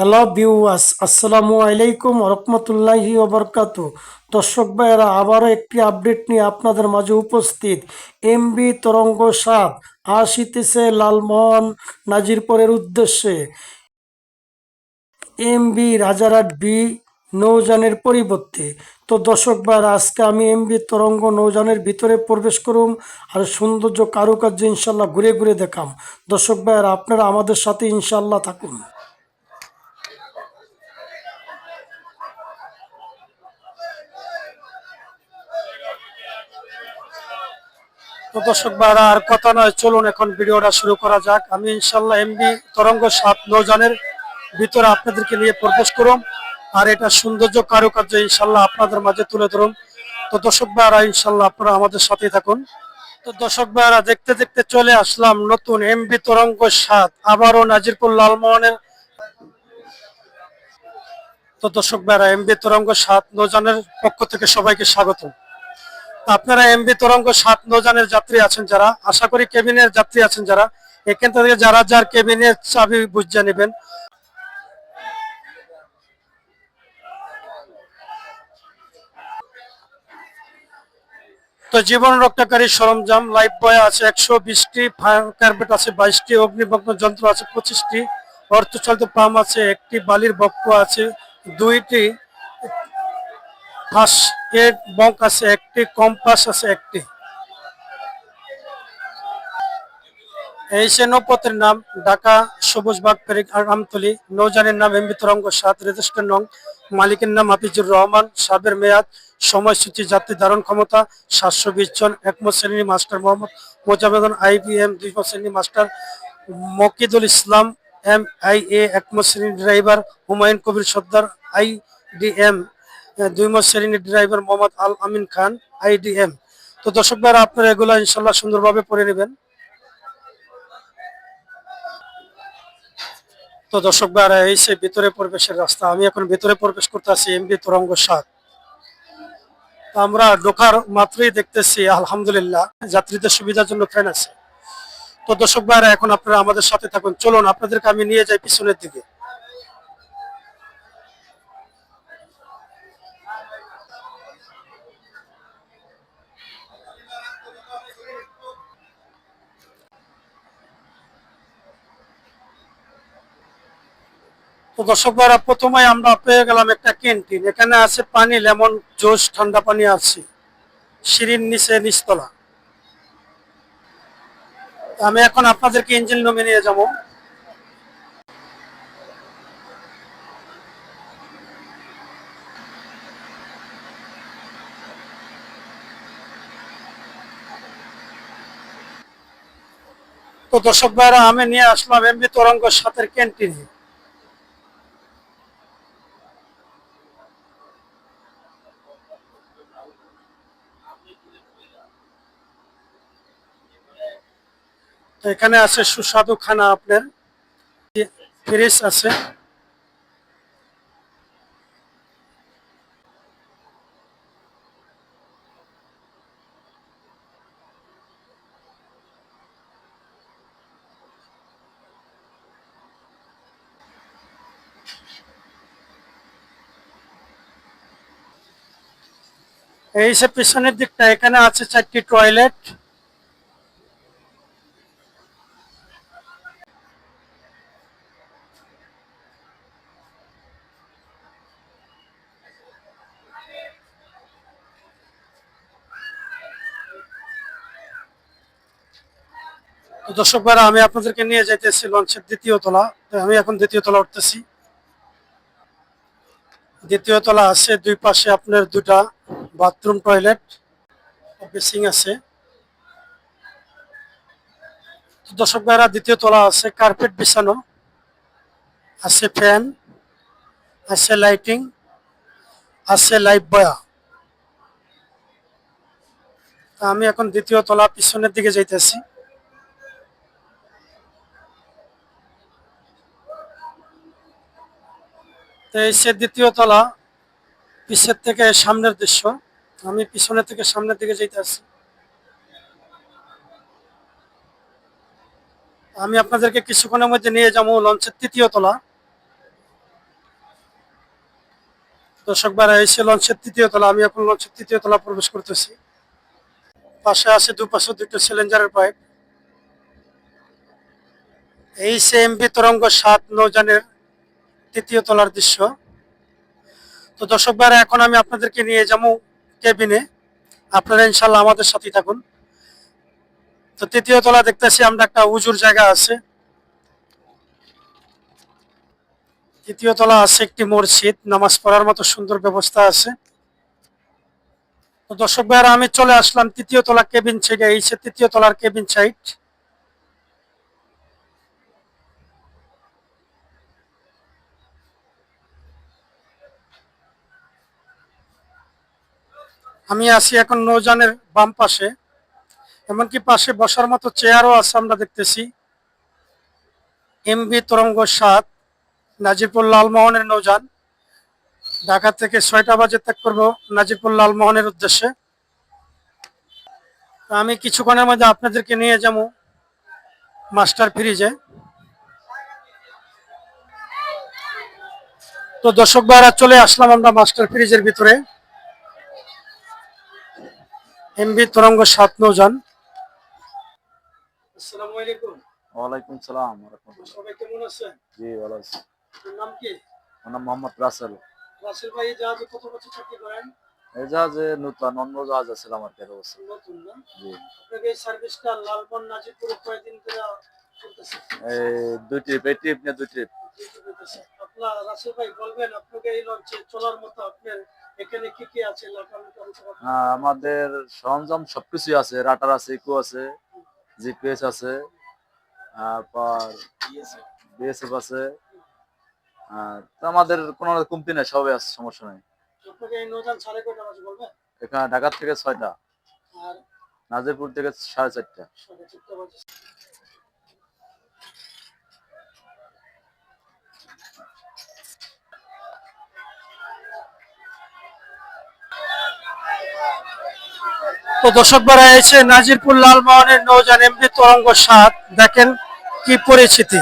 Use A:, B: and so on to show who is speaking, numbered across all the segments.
A: Hello বিউয়াস আসসালামু আলাইকুম রহমতুল্লাহি ওবরকাত দর্শক ভাইয়েরা, আবারও একটি আপডেট নিয়ে আপনাদের মাঝে উপস্থিত। এমবি তরঙ্গ সাত, আসিতেছে লালমোহন নাজিরপুরের উদ্দেশ্যে। এমবি রাজারহাট বি নৌযানের পরিবর্তে। তো দর্শক ভাইয়েরা, আজকে আমি এমবি তরঙ্গ নৌযানের ভিতরে প্রবেশ করুম আর সৌন্দর্য কারুকার্য ইনশাল্লাহ ঘুরে ঘুরে দেখাম। দর্শক ভাইয়েরা, আপনারা আমাদের সাথে ইনশাল্লাহ থাকুন। তো দর্শক ভাইরা, আর কথা নয়, চলুন এখন ভিডিওটা শুরু করা যাক। আমি ইনশাল্লাহ এমবি তরঙ্গ সাত নৌজানের ভিতরে আপনাদেরকে নিয়ে প্রবেশ করুম, আর এটা সৌন্দর্য কারুকার্য ইনশাল্লাহ আপনাদের মাঝে তুলে ধরুন তো দর্শক ভাইরা ইনশাল্লাহ আপনারা আমাদের সাথেই থাকুন। তো দর্শক ভাইরা, দেখতে দেখতে চলে আসলাম নতুন এমবি তরঙ্গ সাত, আবারও নাজিরপুর লালমোহনের। তো দর্শক ভাইরা এমবি তরঙ্গ সাত নৌজানের পক্ষ থেকে সবাইকে স্বাগত আপনারা এমবি তরঙ্গ সাত নৌজানের যাত্রী আছেন যারা। আশা করি কেবিনের যাত্রী আছেন যারা। এখান থেকে যারা যার কেবিনের চাবি বুঝে নেবেন। তো জীবন রক্ষাকারী সরঞ্জাম লাইফ বয় আছে একশো বিশটি ফায়ার কার্পেট আছে বাইশটি অগ্নিভগ্ন যন্ত্র আছে পঁচিশটি অর্থচালিত পাম্প আছে একটি, বালির বক্ষ আছে দুইটি এড বঙ্ক আছে একটি কম্পাস আছে একটি। এই সে নৌপথের নাম, ঢাকা সবুজ বাগ পেরিক আমতলি নৌজানের নাম এমবি তরঙ্গ সাত, রেজিস্টার নং, মালিকের নাম হাফিজুর রহমান সাবের মেয়াদ, সময়সূচি যাত্রী ধারণ ক্ষমতা, সাতশো বিশ জন, একমত শ্রেণি মাস্টার মোহাম্মদ মোজাবেদন আইবিএম দুই শ্রেণি master Mokidul Islam, M I A, একমত শ্রেণি driver Humayun Kabir Sardar, I D M. দুই মাস শ্রেণির ড্রাইভার মোহাম্মদ আল আমিন খান আইডিএম তো দর্শক ভাইরা, আপনারা এগুলো ইনশাল্লাহ সুন্দরভাবে পড়ে নেবেন। তো দর্শক ভাইরা, এই সে ভিতরে প্রবেশের রাস্তা। আমি এখন ভিতরে প্রবেশ করতে আছি এমবি তরঙ্গ সাত। আমরা ঢোকার মাত্রই দেখতেছি, আলহামদুলিল্লাহ, যাত্রীদের সুবিধার জন্য ফ্যান আছে। তো দর্শক ভাইরা, এখন আপনারা আমাদের সাথে থাকুন। চলুন, আপনাদেরকে আমি নিয়ে যাই পিছনের দিকে। তো দর্শক ভাইরা প্রথমে আমরা পেয়ে গেলাম একটা ক্যান্টিন। এখানে আছে পানি, লেমন, জুস, ঠান্ডা পানি আছে। সিঁড়ির নিচে নিচতলা। আমি এখন আপনাদেরকে ইঞ্জিন রুমে নিয়ে যাব। তো দর্শক ভাইরা আমি নিয়ে আসলাম এমবি তরঙ্গ সাতের ক্যান্টিনে। এখানে আছে সুস্বাদু খানা আপনার। ফ্রিজ আছে। এই সে পিছনের দিকটা, এখানে আছে চারটি টয়লেট দর্শক ভাইরা, আমি আপনাদেরকে নিয়ে যাইতেছি লঞ্চের দ্বিতীয় তলা। আমি এখন দ্বিতীয় তলা উঠতেছি। দ্বিতীয় তলা আছে, দুই পাশে আপনার দুটা বাথরুম, টয়লেট বেসিং আছে। দর্শক ভাইরা, দ্বিতীয় তলা আছে, কার্পেট বিছানো, আছে ফ্যান, আছে লাইটিং, আছে লাইফ বয়া। আমি এখন দ্বিতীয় তলা পিছনের দিকে যাইতেছি। তো দ্বিতীয় তলা, পিছের থেকে সামনের দৃশ্য। আমি পিছনের থেকে সামনের দিকে যেতে আসছি। আমি আপনাদেরকে কিছুক্ষণের মধ্যে নিয়ে যাব লঞ্চের তৃতীয় তলা। দর্শক ভাইরা, এই সে লঞ্চের তৃতীয় তলা, আমি এখন লঞ্চের তৃতীয় তলা প্রবেশ করতেছি। পাশে আছে দুপাশে দুটো সিলিন্ডারের পাইপ। এই সে এমবি তরঙ্গ সাত নৌযানের তৃতীয় তলার দৃশ্য। তো দর্শক ভাইরা, এখন আমি আপনাদেরকে নিয়ে যাব কেবিনে আপনারা ইনশাল্লাহ আমাদের সাথেই থাকুন। তো তৃতীয় তলা দেখতেছি, আমরা একটা উজুর জায়গা আছে। তৃতীয় তলা আছে একটি মসজিদ, নামাজ পড়ার মতো সুন্দর ব্যবস্থা আছে। তো দর্শক ভাইরা, আমি চলে আসলাম তৃতীয় তলা কেবিন সাইডে এই তৃতীয় তলার কেবিন সাইড আমি আছি এখন নৌজানের বাম পাশে, এমনকি পাশে বসার মতো চেয়ারও আছে আমরা দেখতেছি। এমবি তরঙ্গ সাত নাজিরপুর লালমোহনের নৌযান। ঢাকা থেকে ছয়টা বাজে ত্যাগ করব নাজিরপুর লালমোহনের উদ্দেশ্যে। আমি কিছুক্ষণের মধ্যে আপনাদেরকে নিয়ে যাব মাস্টার ফ্রিজে। তো দর্শক ভাইরা, চলে আসলাম আমরা মাস্টার ফ্রিজের ভিতরে। এমবি তরঙ্গ সাত নৌযান আসসালামু আলাইকুম।
B: ওয়ালাইকুম সালাম
A: সবাই কেমন আছেন?
B: জি ভালো আছি।
A: নাম কি?
B: আমার নাম মোহাম্মদ রাসেল।
A: রাসেল ভাই জাহাজে কত বছর চাকরি করেন?
B: এই জাহাজে নতুন অন্য জাহাজ আছে আমার তেরো বছর
A: নতুন না?
B: জি।
A: আপনাকে এই সার্ভিসটা লালবন নাজিরপুরে কয়দিন ধরে
B: এই দুই ট্রিপ এই ট্রিপ নিয়ে দুই ট্রিপ
A: আপনার রাসেল ভাই বলবেন আপনাকে এই লঞ্চে চলার মতো আপনার এখানে কি কি আছে?
B: আমাদের সরঞ্জাম সবকিছুই আছে। রাটার আছে ইকো আছে জিপিএস আছে তারপর বিএসএফ আছে। আর তো আমাদের কোনো কমতি নেই সবই আছে সমস্যা নেই। এখানে ঢাকা থেকে ছয়টা নাজিরপুর থেকে সাড়ে চারটা।
A: তো দর্শক বারা এসে নাজিরপুর লালমোহনের নৌযান এমবি তরঙ্গ সাত দেখেন কি পরিস্থিতি।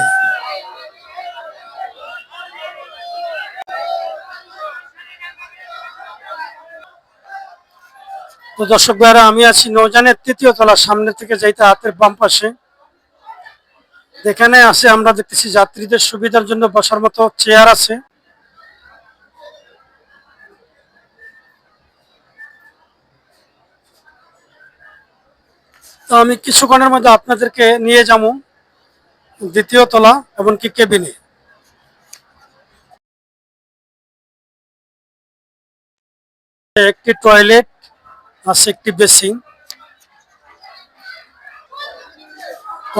A: তো দর্শক ভাইরা, আমি আছি নৌযানের তৃতীয় তলার সামনে থেকে যাইতে হাতের বাম পাশে। এখানে আছে, আমরা দেখতেছি যাত্রীদের সুবিধার জন্য বসার মতো চেয়ার আছে। তো আমি কিছুক্ষণের মধ্যে আপনাদেরকে নিয়ে যাব দ্বিতীয় তলা এমনকি কেবিনে। একটি টয়লেট, আছে একটি বেসিং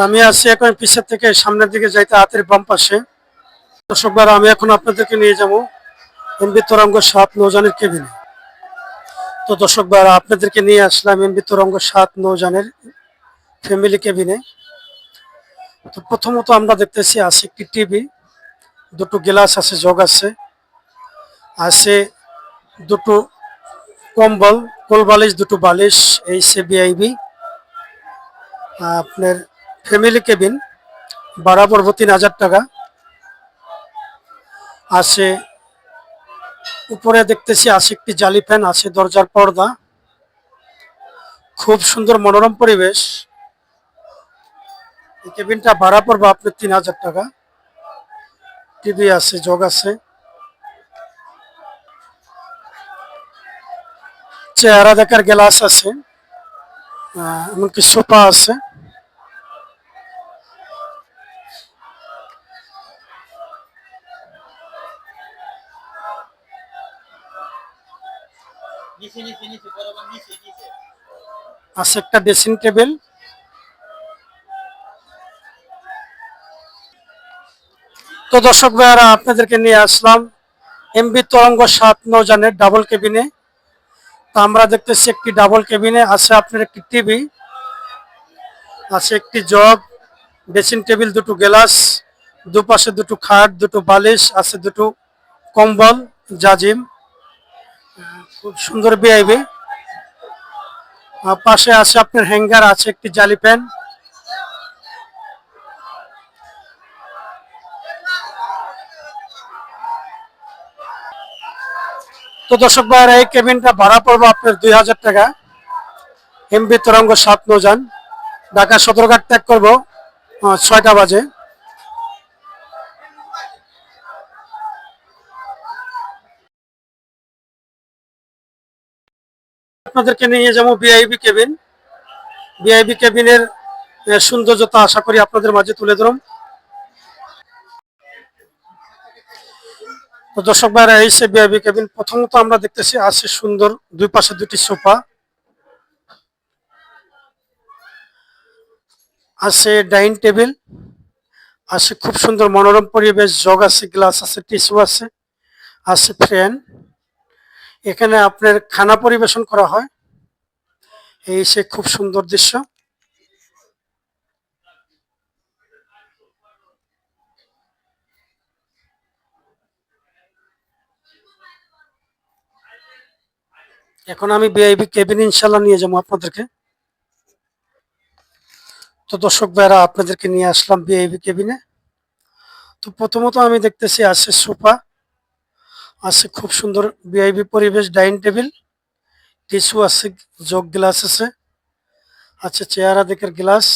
A: আমি আছি এখন পিছের থেকে সামনের দিকে যাইতে হাতের বাম পাশে। দর্শকবার আমি এখন আপনাদেরকে নিয়ে যাব এমবি তরঙ্গ সাত নৌজানের কেবিনে। তো দর্শকবার আপনাদেরকে নিয়ে আসলাম এমবি তরঙ্গ সাত নৌজানের ফ্যামিলি কেবিনে তো প্রথমত আমরা দেখতেছি, আছে একটি টিভি, দুটো গ্লাস আছে, জগ আছে আছে দুটো কম্বল কোল বালিশ দুটো বালিশ, এই সে বিআইবি আপনার ফ্যামিলি কেবিন ভাড়া তিন হাজার টাকা। আছে উপরে দেখতেছি, আছে একটি জালি ফ্যান, আছে দরজার পর্দা। খুব সুন্দর মনোরম পরিবেশ। এই কেবিনটা ভাড়া পড়ব আপনার তিন হাজার টাকা। টিভি আছে জগ আছে। চেহারা দেখার গ্লাস আছে। আহ, এমনকি সোফা আছে। আছে একটা ড্রেসিং টেবিল তো দর্শক ভাইয়ারা, আপনাদেরকে নিয়ে আসলাম এমবি তরঙ্গ সাত নৌজানের ডাবল কেবিনে তো আমরা দেখতেছি একটি ডাবল কেবিনে আছে আপনার একটি টিভি, আছে একটি জগ ড্রেসিং টেবিল, দুটো গ্লাস, দুপাশে দুটো খাট, দুটো বালিশ, আছে দুটো কম্বল, জাজিম, খুব সুন্দর বিআইবি পাশে আছে আপনার হ্যাঙ্গার, আছে একটি জালি প্যান তো দর্শক ভাইয়েরা, এই কেবিনটা ভাড়া পড়বে আপনার দুই হাজার টাকা। এমবি তরঙ্গ সাত নৌযান, ঢাকা সদরঘাট ত্যাগ করব ছয়টা বাজে। আপনাদেরকে নিয়ে যাব বিআইবি কেবিন বিআইবি কেবিনের সৌন্দর্যতা আশা করি আপনাদের মাঝে তুলে ধরুন তো দর্শক ভাইরা, এই সে বিআইবি কেবিন প্রথমত আমরা দেখতেছি আছে সুন্দর দুই পাশে দুটি সোফা। আছে ডাইনিং টেবিল, আছে খুব সুন্দর মনোরম পরিবেশ, জগ আছে, গ্লাস আছে, টিস্যু আছে আছে ফ্যান। এখানে আপনার খানা পরিবেশন করা হয়। এই সে খুব সুন্দর দৃশ্য। এখন আমি বিআইবি কেবিন ইনশাল্লাহ নিয়ে যাব আপনাদেরকে। তো দর্শক ভাইরা, আপনাদেরকে নিয়ে আসলাম বিআইবি কেবিনে তো প্রথমত আমি দেখতেছি আছে সোফা, আছে খুব সুন্দর বিআইবি পরিবেশ, ডাইনিং টেবিল, টিস্যু আছে, জগ গ্লাস আছে আছে চেয়ারা দেখের গ্লাস,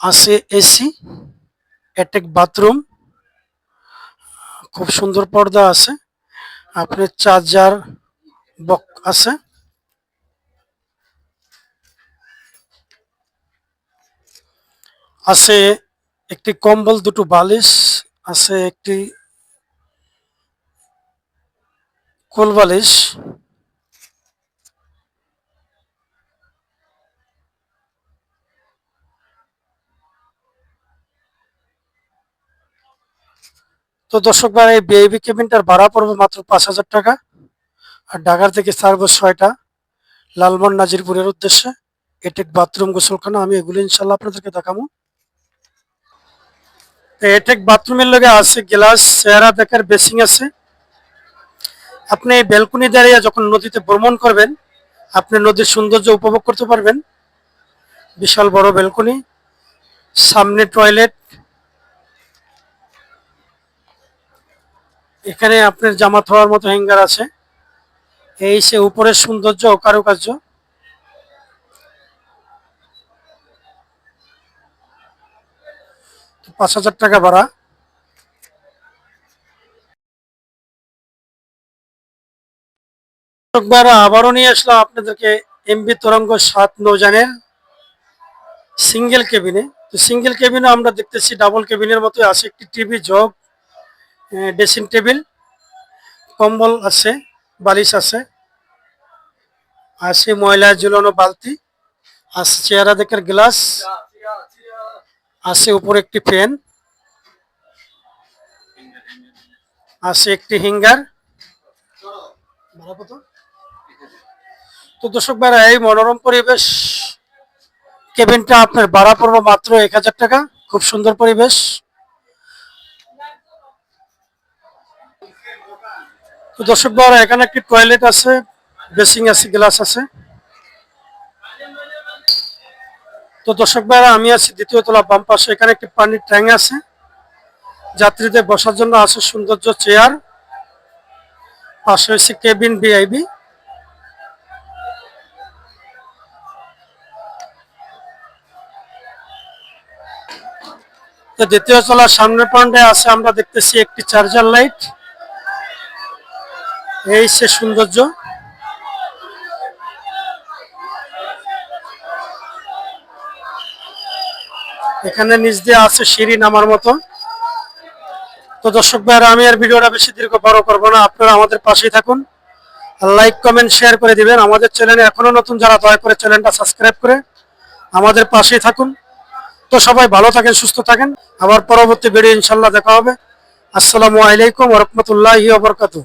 A: আছে এসি, অ্যাটেক বাথরুম, খুব সুন্দর পর্দা আছে, আপনার চার্জার বক আছে। আছে একটি কম্বল, দুটো বালিশ, আছে একটি কোল বালিশ। তো দর্শক ভাই, এই বিআইবি কেবিনটার ভাড়া পড়বে মাত্র পাঁচ হাজার টাকা। আর ঢাকার থেকে ছাড়বো ছয়টা লালমন নাজিরপুরের উদ্দেশ্যে এটেক বাথরুম গোসলখানা। আমি এগুলো ইনশাল্লাহ আপনাদেরকে দেখাবো। এটেক বাথরুমের লগে আছে গ্লাস, চেহারা দেখার বেসিং আছে। আপনি এই ব্যালকনি দাঁড়িয়ে যখন নদীতে ভ্রমণ করবেন, আপনি নদীর সৌন্দর্য উপভোগ করতে পারবেন। বিশাল বড় ব্যালকনি, সামনে টয়লেট। এখানে আপনার জামা থোয়ার মতো হ্যাঙ্গার আছে। এই সে উপরের সৌন্দর্য ও কারুকার্য। পাঁচ হাজার টাকা ভাড়া। দর্শকবার আবারও নিয়ে আসলাম আপনাদেরকে এমবি তরঙ্গ সাত নৌজানের সিঙ্গেল কেবিনে। তো সিঙ্গেল কেবিনে আমরা দেখতেছি, ডাবল কেবিনের মতো আছে, একটি টিভি, জগ ড্রেসিং টেবিল, কম্বল আছে, বালিশ আছে। আছে ময়লা ঝুলানো বালতি আছে চেহারা দেখার গ্লাস আছে উপরে একটি ফ্যান আছে একটি হিঙ্গার তো দর্শক ভাইরা, এই মনোরম পরিবেশ কেবিনটা আপনার ভাড়া পড়বে মাত্র এক হাজার টাকা, খুব সুন্দর পরিবেশ। তো দর্শক ভাইরা, এখানে একটি টয়লেট আছে। বেসিং আছে গ্লাস আছে। তো দর্শক ভাইরা, আমি আছি দ্বিতীয় তলা বাম পাশে। এখানে একটি পানির ট্যাঙ্ক আছে। যাত্রীদের বসার জন্য আছে সৌন্দর্য চেয়ার। পাশে হচ্ছে কেবিন ভিআইবি তো দ্বিতীয় তলার সামনের পয়েন্টে আছে, আমরা দেখতেছি একটি চার্জার লাইট। এই সে সৌন্দর্য। এখানে নিচ দিয়ে আছে সিঁড়ি নামার মতো। তো দর্শক ভাইরা আমি আর ভিডিওটা বেশি দীর্ঘ বড় করব না। আপনারা আমাদের পাশেই থাকুন। লাইক, কমেন্ট, শেয়ার করে দিবেন। আমাদের চ্যানেলে এখনও নতুন যারা দয়া করে চ্যানেলটা সাবস্ক্রাইব করে আমাদের পাশেই থাকুন। তো সবাই ভালো থাকেন, সুস্থ থাকেন। আবার পরবর্তী ভিডিও ইনশাল্লাহ দেখা হবে। আসসালামু আলাইকুম রহমতুল্লাহি ওবরকাতুহ